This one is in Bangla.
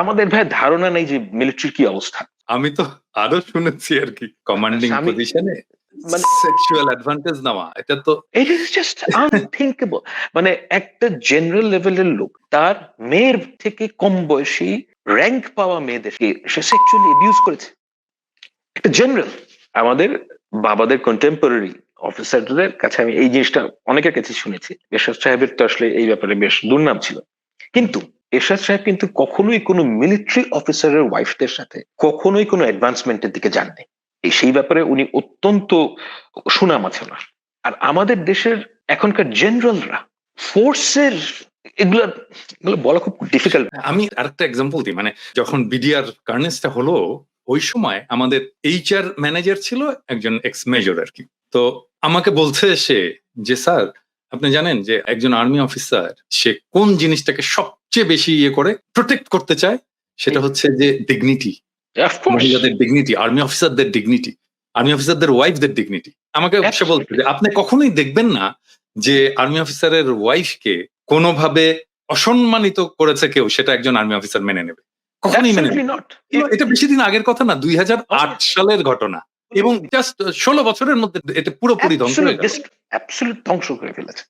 আমাদের ভাই ধারণা নেই যে মিলিটারি কি অবস্থা। আমি তো আরও শুনেছি আর কি কমান্ডিং পজিশনে মানে- সেক্সুয়াল অ্যাডভান্টেজ নেওয়া এটা তো ইট ইজ জাস্ট আনথিঙ্কেবল মানে একটা জেনারেল লেভেলের লোক তার মেয়ের থেকে কম বয়সী র্যাঙ্ক পাওয়া মেয়েদেরকে সে সেক্সুয়ালি অ্যাবিউজ করেছে। একটা জেনারেল আমাদের বাবাদের কন্টেম্পোরারি অফিসারদের কাছে আমি এই জিনিসটা অনেকের কাছে শুনেছি। এরশাদ সাহেবের তো আসলে এই ব্যাপারে বেশ দুর্নাম ছিল। কিন্তু এরশাদ সাহেব কিন্তু কখনোই কোনো মিলিটারি অফিসারের ওয়াইফদের সাথে কখনোই কোনো অ্যাডভান্সমেন্টের দিকে যাননি। এই সেই ব্যাপারে উনি অত্যন্ত সুনাম আছে ওনার। আর আমাদের দেশের এখনকার জেনারেলরা ফোর্সের এগুলো বলা খুব ডিফিকাল্ট আমি আরেকটা এক্সাম্পল দিই। মানে যখন বিডিআর কার্নেসটা হলো, ওই সময় আমাদের এইচআর ম্যানেজার ছিল একজন এক্স মেজর আর কি। তো আমাকে বলছে সে যে, স্যার, আপনি জানেন যে একজন আর্মি অফিসার সে কোন জিনিসটাকে সবচেয়ে বেশি ইয়ে করে প্রোটেক্ট করতে চায় সেটা হচ্ছে যে ডিগনিটি মহিলাদের ডিগনিটি আর্মি অফিসারদের ডিগনিটি আর্মি অফিসারদের ওয়াইফদের ডিগনিটি আমাকে সে. বলছে যে আপনি কখনোই দেখবেন না যে আর্মি অফিসারের ওয়াইফকে কোনোভাবে অসম্মানিত করেছে কেউ সেটা একজন আর্মি অফিসার মেনে নেবে। কখনোই মেনে এটা বেশি দিন আগের কথা না দুই হাজার আট সালের ঘটনা। এবং জাস্ট ষোলো বছরের মধ্যে এটা পুরোপুরি ধ্বংস হয়ে গেল। ধ্বংস করে ফেলেছে